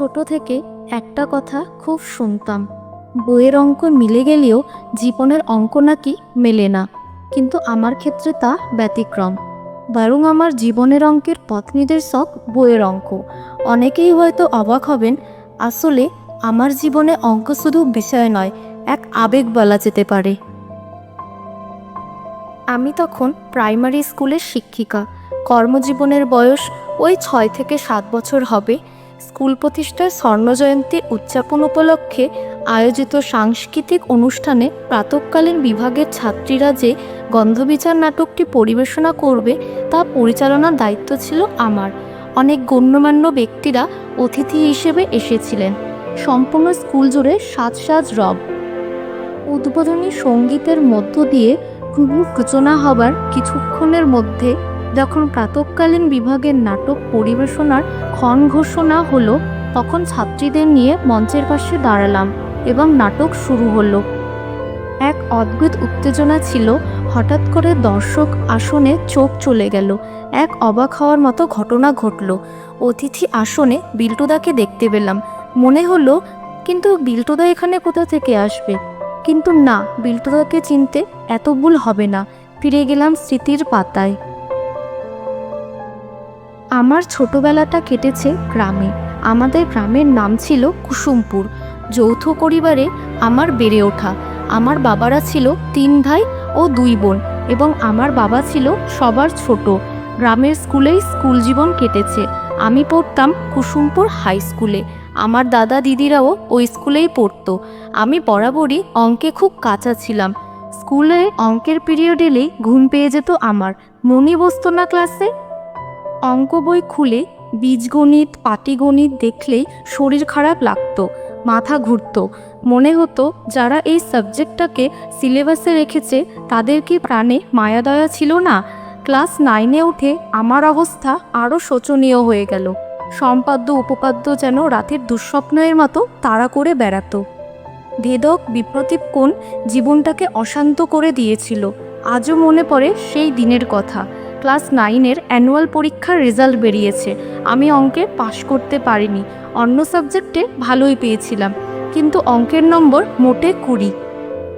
ছোট থেকে একটা কথা খুব শুনতাম। বইয়ের অঙ্ক মিলে গেলেও জীবনের অঙ্ক নাকি মেলে না। কিন্তু আমার ক্ষেত্রে তা ব্যতিক্রম। বরং আমার জীবনের অঙ্কের পথ নির্দেশক বইয়ের অঙ্ক। অনেকেই হয়তো অবাক হবেন, আসলে আমার জীবনে অঙ্ক শুধু বিষয় নয়, এক আবেগ বলা যেতে পারে। আমি তখন প্রাইমারি স্কুলের শিক্ষিকা। কর্মজীবনের বয়স ওই ছয় থেকে সাত বছর হবে। স্কুল প্রতিষ্ঠার স্বর্ণজয়ন্তী উদযাপন উপলক্ষে আয়োজিত সাংস্কৃতিক অনুষ্ঠানে প্রাতকালীন বিভাগের ছাত্রীরা যে গন্ধবিচার নাটকটি পরিবেশনা করবে, তা পরিচালনার দায়িত্ব ছিল আমার। অনেক গণ্যমান্য ব্যক্তিরা অতিথি হিসেবে এসেছিলেন। সম্পূর্ণ স্কুল জুড়ে সাজ সাজ রব। উদ্বোধনী সঙ্গীতের মধ্য দিয়ে শুভ সূচনা হবার কিছুক্ষণের মধ্যে যখন প্রাতকালীন বিভাগের নাটক পরিবেশনার ক্ষণ ঘোষণা হলো, তখন ছাত্রীদের নিয়ে মঞ্চের পাশে দাঁড়ালাম এবং নাটক শুরু হলো। এক অদ্ভুত উত্তেজনা ছিল, হঠাৎ করে দর্শক আসনে চোখ চলে গেল। এক অবাক হওয়ার মতো ঘটনা ঘটল। অতিথি আসনে বিল্টুদাকে দেখতে পেলাম। মনে হলো, কিন্তু বিল্টুদা এখানে কোথা থেকে আসবে? কিন্তু না, বিল্টুদাকে চিনতে এত ভুল হবে না। ফিরে গেলাম স্মৃতির পাতায়। আমার ছোটবেলাটা কেটেছে গ্রামে। আমাদের গ্রামের নাম ছিল কুসুমপুর। যৌথ পরিবারে আমার বেড়ে ওঠা। আমার বাবারা ছিল তিন ভাই ও দুই বোন এবং আমার বাবা ছিল সবার ছোট। গ্রামের স্কুলেই স্কুল জীবন কেটেছে। আমি পড়তাম কুসুমপুর হাই স্কুলে। আমার দাদা দিদিরাও ওই স্কুলেই পড়তো। আমি বরাবরই অঙ্কে খুব কাঁচা ছিলাম। স্কুলে অঙ্কের পিরিয়ড এলেই ঘুম পেয়ে যেত আমার। মনে বসতো না ক্লাসে অঙ্ক বই খুলে বীজগণিত, পাটিগণিত দেখলেই শরীর খারাপ লাগতো, মাথা ঘুরতো। মনে হতো যারা এই সাবজেক্টটাকে সিলেবাসে রেখেছে তাদের কি প্রাণে মায়াদয়া ছিল না? ক্লাস নাইনে উঠে আমার অবস্থা আরও শোচনীয় হয়ে গেল। সম্পাদ্য, উপপাদ্য যেন রাতের দুঃস্বপ্নের মতো তাড়া করে বেড়াতো। ভেদক বিপ্রতীপ কোণ জীবনটাকে অশান্ত করে দিয়েছিল। আজও মনে পড়ে সেই দিনের কথা। ক্লাস নাইনের অ্যানুয়াল পরীক্ষার রেজাল্ট বেরিয়েছে। আমি অঙ্কে পাশ করতে পারিনি। অন্য সাবজেক্টে ভালোই পেয়েছিলাম। কিন্তু অঙ্কের নম্বর মোটে কুড়ি।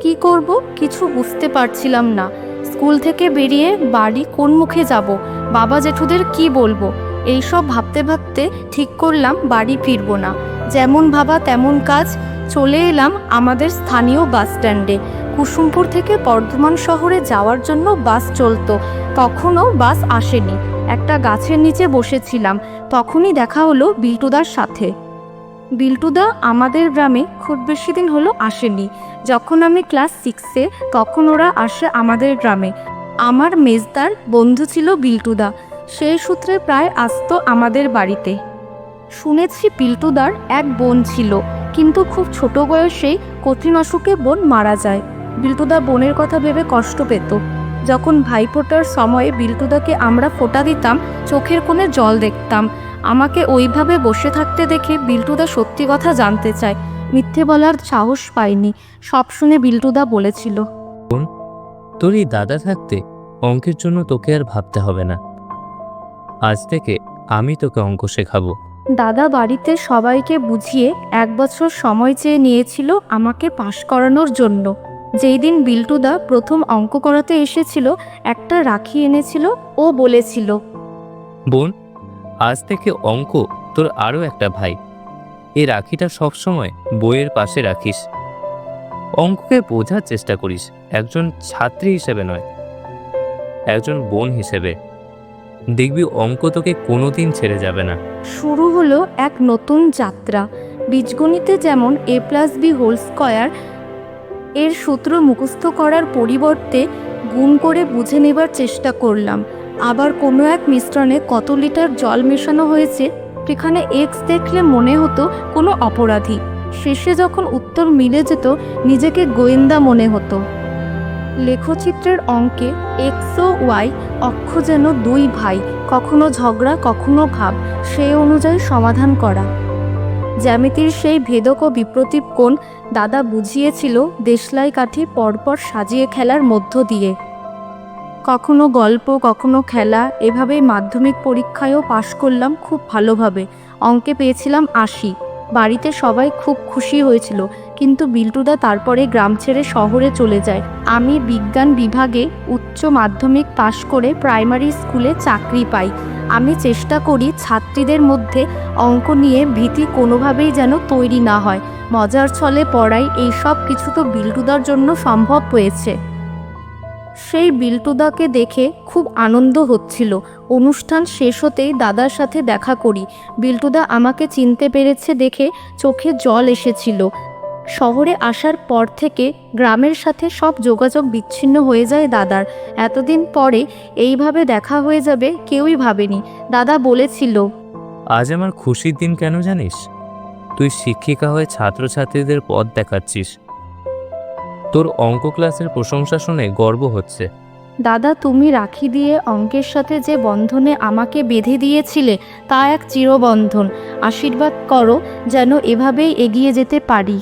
কি করব? কিছু বুঝতে পারছিলাম না। স্কুল থেকে বেরিয়ে বাড়ি কোন মুখে যাব? বাবা জেঠুদের কি বলব? এইসব ভাবতে ভাবতে ঠিক করলাম বাড়ি ফিরবো না। যেমন ভাবা তেমন কাজ চলে এলাম আমাদের স্থানীয় বাস স্ট্যান্ডে। কুসুমপুর থেকে বর্ধমান শহরে যাওয়ার জন্য বাস চলতো। তখনও বাস আসেনি। একটা গাছের নিচে বসেছিলাম। তখনই দেখা হলো বিল্টুদার সাথে। বিল্টুদা আমাদের গ্রামে খুব বেশি দিন হলো আসেনি। যখন আমি ক্লাস সিক্সে, তখন ওরা আসে আমাদের গ্রামে। আমার মেজদার বন্ধু ছিল বিল্টুদা। সেই সূত্রে প্রায় আসতো আমাদের বাড়িতে। শুনেছি বিল্টুদার এক বোন ছিল। কিন্তু খুব ছোট বয়সেই কঠিন অসুখে বোন মারা যায়। বিল্টুদা বোনের কথা ভেবে কষ্ট পেত। যখন ভাইফোঁটার সময়ে বিল্টুদাকে আমরা ফোঁটা দিতাম, চোখের কোণে জল দেখতাম। আমাকে ওইভাবে বসে থাকতে দেখে বিল্টুদা সত্যি কথা জানতে চায়। মিথ্যে বলার সাহস পাইনি। সব শুনে বিল্টুদা বলেছিল, বোন, তোর এই দাদা থাকতে অঙ্কের জন্য তোকে আর ভাবতে হবে না। আজ থেকে আমি তোকে অঙ্ক শেখাবো। দাদা বাড়িতে সবাইকে বুঝিয়ে এক বছর সময় চেয়ে নিয়েছিল আমাকে পাশ করানোর জন্য। যেই দিন বিল্টুদা প্রথম অঙ্ক করাতে এসেছিল, একটা রাখি এনেছিল, ও বলেছিল, বোন, আজ থেকে অঙ্ক, তোর আরও একটা ভাই। এই রাখিটা সবসময় বইয়ের পাশে রাখিস। অঙ্ককে বোঝার চেষ্টা করিস, একজন ছাত্রী হিসেবে নয়, একজন বোন হিসেবে। দেখবি অঙ্ক তোকে কোনোদিন ছেড়ে যাবে না। শুরু হলো এক নতুন যাত্রা। বীজগণিতে যেমন A plus B whole square এর সূত্র মুখস্থ করার পরিবর্তে গুণ করে বুঝে নেবার চেষ্টা করলাম। আবার কোনো এক মিশ্রণে কত লিটার জল মেশানো হয়েছে, সেখানে এক্স দেখলে মনে হতো কোনো অপরাধী। শেষে যখন উত্তর মিলে যেত, নিজেকে গোয়েন্দা মনে হতো। লেখচিত্রের অঙ্কে এক্স ও ওয়াই অক্ষ যেন দুই ভাই, কখনো ঝগড়া, কখনো ভাব সেই অনুযায়ী সমাধান করা। জ্যামিতির সেই ভেদক ও বিপ্রতীপ কোণ দাদা বুঝিয়েছিল দেশলাই কাঠি পরপর সাজিয়ে খেলার মধ্য দিয়ে। কখনো গল্প, কখনো খেলা, এভাবেই মাধ্যমিক পরীক্ষায়ও পাশ করলাম খুব ভালোভাবে। অঙ্কে পেয়েছিলাম আশি। বাড়িতে সবাই খুব খুশি হয়েছিল, কিন্তু বিল্টুদা তারপরে গ্রাম ছেড়ে শহরে চলে যায়। আমি বিজ্ঞান বিভাগে উচ্চ মাধ্যমিক পাশ করে প্রাইমারি স্কুলে চাকরি পাই। আমি চেষ্টা করি ছাত্রীদের মধ্যে অঙ্ক নিয়ে ভীতি কোনোভাবেই যেন তৈরি না হয়। মজার ছলে পড়াই, এই সব কিছু তো বিল্টুদার জন্য সম্ভব হয়েছে। সেই বিল্টুদাকে দেখে খুব আনন্দ হচ্ছিল। অনুষ্ঠান শেষ হতেই দাদার সাথে দেখা করি। বিল্টুদা আমাকে চিনতে পেরেছে দেখে চোখে জল এসেছিল। শহরে আসার পর থেকে গ্রামের সাথে সব যোগাযোগ বিচ্ছিন্ন হয়ে যায় দাদার। এতদিন পরে এইভাবে দেখা হয়ে যাবে কেউই ভাবেনি। দাদা বলেছিল, আজ আমার খুশির দিন কেন জানিস? তুই শিক্ষিকা হয়ে ছাত্রছাত্রীদের পথ দেখাচ্ছিস। তোর অঙ্ক ক্লাসের প্রশংসা শুনে গর্ব হচ্ছে। দাদা, তুমি রাখি দিয়ে অঙ্কের সাথে যে বন্ধনে আমাকে বেঁধে দিয়েছিলে, তা এক চিরবন্ধন। আশীর্বাদ করো, যেন এভাবেই এগিয়ে যেতে পারি।